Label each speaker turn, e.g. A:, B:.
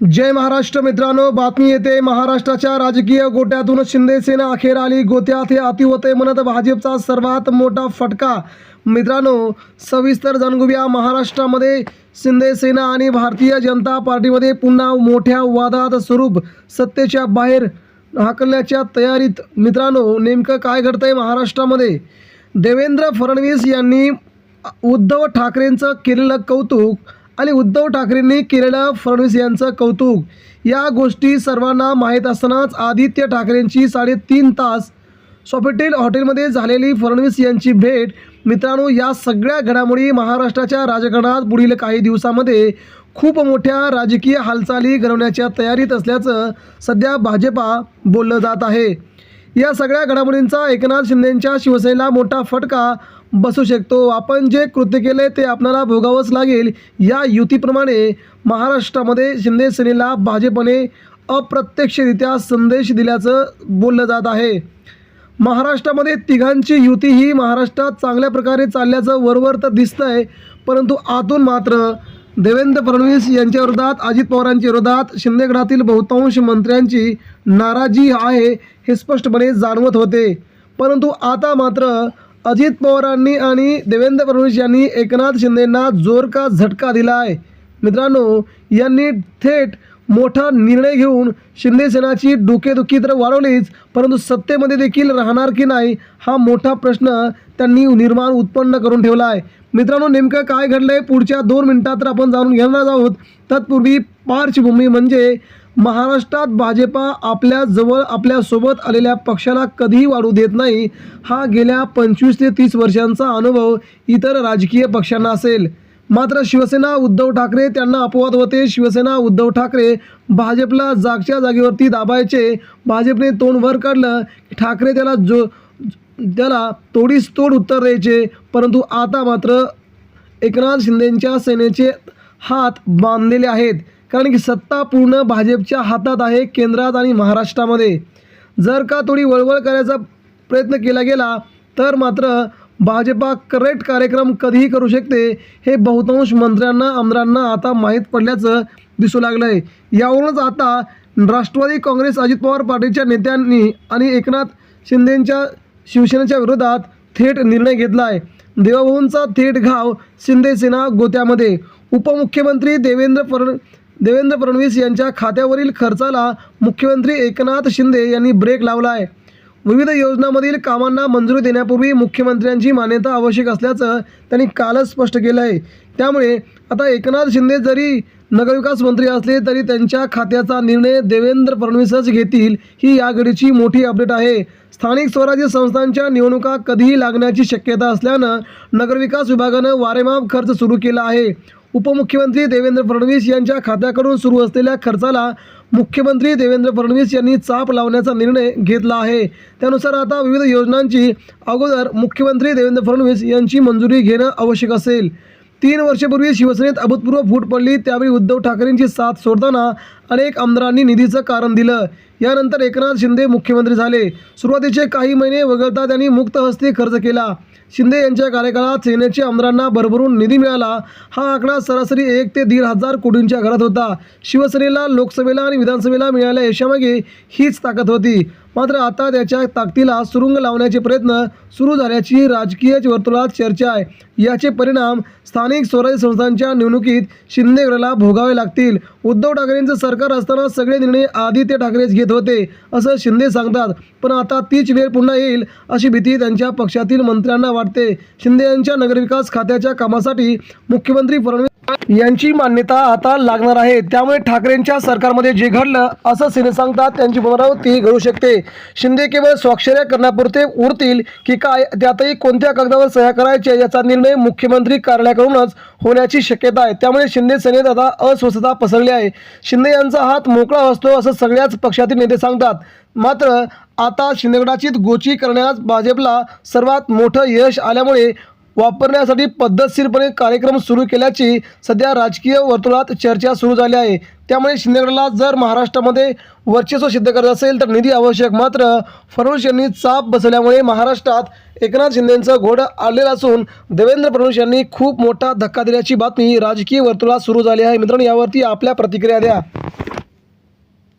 A: जय महाराष्ट्र मित्रांनो बातमी येते महाराष्ट्राच्या राजकीय गोट्यातून. शिंदेसेना अखेर आली गोत्यात हे अतिवते म्हणत भाजपचा सर्वात मोठा फटका. मित्रांनो सविस्तर जाणून महाराष्ट्रामध्ये शिंदेसेना आणि भारतीय जनता पार्टीमध्ये पुन्हा मोठ्या वादात स्वरूप सत्तेच्या बाहेर हाकलण्याच्या तयारीत. मित्रांनो नेमकं काय घडतंय महाराष्ट्रामध्ये? देवेंद्र फडणवीस यांनी उद्धव ठाकरेंचं केलेलं कौतुक आणि उद्धव ठाकरेंनी केलेलं फडणवीस यांचं कौतुक. या गोष्टी सर्वांना माहीत असतानाच आदित्य ठाकरेंची साडेतीन तास सॉफिटेल हॉटेलमध्ये झालेली फडणवीस यांची भेट. मित्रांनो या सगळ्या घडामोडी महाराष्ट्राच्या राजकारणात पुढील काही दिवसामध्ये खूप मोठ्या राजकीय हालचाली घडवण्याच्या तयारीत असल्याचं सध्या भाजपा बोललं जात आहे. या सगळ्या घडामोडींचा एकनाथ शिंदेंच्या शिवसेनेला मोठा फटका बसू शकतो. आपण जे कृत्य केले ते आपल्याला भोगावंच लागेल. या युतीप्रमाणे महाराष्ट्रामध्ये शिंदे सेनेला भाजपने अप्रत्यक्षरित्या संदेश दिल्याचं बोललं जात आहे. महाराष्ट्रामध्ये तिघांची युती ही महाराष्ट्रात चांगल्या प्रकारे चालल्याचं वरवर तर दिसतं आहे परंतु आतून मात्र देवेंद्र फडणवीस यांच्या विरोधात अजित पवारांच्या विरोधात शिंदेगडातील बहुतांश मंत्र्यांची नाराजी आहे हे स्पष्टपणे जाणवत होते. परंतु आता मात्र अजित पवारांनी आणि देवेंद्र फडणवीस यांनी एकनाथ शिंदेंना जोर का झटका दिला आहे. मित्रांनो यांनी थेट मोठा निर्णय घेऊन शिंदेसेनाची डोकेदुखी तर वाढवलीच परंतु सत्तेमध्ये देखील राहणार की नाही हा मोठा प्रश्न त्यांनी निर्माण उत्पन्न करून ठेवला आहे. मित्रांनो नेमकं काय घडलं आहे पुढच्या दोन मिनिटात तर आपण जाणून घेणार आहोत. तत्पूर्वी पार्श्वभूमी म्हणजे महाराष्ट्रात भाजपा आपल्या जवळ आपल्यासोबत आलेल्या पक्षाला कधीही वाढू देत नाही हा गेल्या पंचवीस ते तीस वर्षांचा अनुभव इतर राजकीय पक्षांना असेल. मात्र शिवसेना उद्धव ठाकरे त्यांना अपवाद होते. शिवसेना उद्धव ठाकरे भाजपला जागच्या जागेवरती दाबायचे. भाजपने तोंड वर काढलं की ठाकरे त्याला जो त्याला तोडीस तोड उत्तर द्यायचे. परंतु आता मात्र एकनाथ शिंदेंच्या सेनेचे हात बांधलेले आहेत. कारण की सत्ता पूर्ण भाजपच्या हातात आहे केंद्रात आणि महाराष्ट्रामध्ये. जर का थोडी वळवळ करायचा प्रयत्न केला गेला तर मात्र भाजपा करेक्ट कार्यक्रम कधीही करू शकते हे बहुतांश मंत्र्यांना आमदारांना आता माहीत पडल्याचं दिसू लागलं आहे यावरूनच आता राष्ट्रवादी काँग्रेस अजित पवार पार्टीच्या नेत्यांनी आणि एकनाथ शिंदेंच्या शिवसेनेच्या विरोधात थेट निर्णय घेतला आहे देवाभाऊंचा थेट घाव शिंदेसेना गोत्यामध्ये. उपमुख्यमंत्री देवेंद्र फड देवेंद्र फडणवीस यांच्या खात्यावरील खर्चाला मुख्यमंत्री एकनाथ शिंदे यांनी ब्रेक लावला आहे विविध योजनांमधील कामांना मंजुरी देण्यापूर्वी मुख्यमंत्र्यांची मान्यता आवश्यक असल्याचं त्यांनी कालच स्पष्ट केलं आहे त्यामुळे आता एकनाथ शिंदे जरी नगरविकास मंत्री असले तरी त्यांच्या खात्याचा निर्णय देवेंद्र फडणवीसच घेतील ही या घडीची मोठी अपडेट आहे. स्थानिक स्वराज्य संस्थांच्या निवडणुका कधीही लागण्याची शक्यता असल्यानं नगरविकास विभागानं वारेमाप खर्च सुरू केला आहे. उपमुख्यमंत्री देवेंद्र फडणवीस यांच्या खात्याकडून सुरू असलेल्या खर्चाला मुख्यमंत्री देवेंद्र फडणवीस यांनी चाप लावण्याचा निर्णय घेतला आहे. त्यानुसार आता विविध योजनांची अगोदर मुख्यमंत्री देवेंद्र फडणवीस यांची मंजुरी घेणं आवश्यक असेल. तीन वर्षपूर्वी शिवसेनेत अभूतपूर्व फूट पडली त्यावेळी उद्धव ठाकरेंची साथ सोडताना अनेक आमदारांनी निधीचं कारण दिलं. यानंतर एकनाथ शिंदे मुख्यमंत्री झाले. सुरुवातीचे काही महिने वगळता त्यांनी मुक्त हस्ते खर्च केला. शिंदे यांच्या कार्यकाळात सेनेचे आमदारांना भरभरून निधी मिळाला. हा आकडा सरासरी एक ते दीड हजार कोटींच्या घरात होता. शिवसेनेला लोकसभेला आणि विधानसभेला मिळालेल्या यशामागे हीच ताकद होती. मात्र आता त्याच्या ताकदीला सुरुंग लावण्याचे प्रयत्न सुरू झाल्याची राजकीय वर्तुळात चर्चा आहे. याचे परिणाम स्थानिक स्वराज्य संस्थांच्या निवडणुकीत शिंदे गटाला भोगावे लागतील. उद्धव ठाकरेंचं सरकार असताना सगळे निर्णय आदित्य ठाकरेच घेत होते असं शिंदे सांगतात. पण आता तीच वेळ पुन्हा येईल अशी भीती त्यांच्या पक्षातील मंत्र्यांना वाटते. शिंदे यांच्या नगरविकास खात्याच्या कामासाठी मुख्यमंत्री फडणवीस यांची मान्यता आता लागणार आहे. त्यामुळे ठाकरेंच्या सरकारमध्ये जे घडलं असं सेने सांगतात त्यांची पुनरावृत्ती घडू शकते. शिंदे केवळ स्वाक्षऱ्या करण्यापुरते उरतील की काय त्यातही कोणत्या कागदावर सह्या करायच्या याचा निर्णय मुख्यमंत्री कार्यालयाकडूनच होण्याची शक्यता आहे. त्यामुळे शिंदे सेनेत आता अस्वस्थता पसरली आहे. शिंदे यांचा हात मोकळा असतो असं सगळ्याच पक्षातील नेते सांगतात. मात्र आता शिंदेगडाची गोची करण्यास भाजपला सर्वात मोठं यश आल्यामुळे वापरण्यासाठी पद्धतशीरपणे कार्यक्रम सुरू केल्याची सध्या राजकीय वर्तुळात चर्चा सुरू झाली आहे. त्यामुळे शिंदेगडला जर महाराष्ट्रामध्ये वर्चस्व सिद्ध करत असेल तर निधी आवश्यक मात्र फडणवीस यांनी चाप बसवल्यामुळे महाराष्ट्रात एकनाथ शिंदेंचं घोडं आलेलं असून देवेंद्र फडणवीस यांनी खूप मोठा धक्का दिल्याची बातमी राजकीय वर्तुळात सुरू झाली आहे. मित्रांनो यावरती आपल्या प्रतिक्रिया द्या.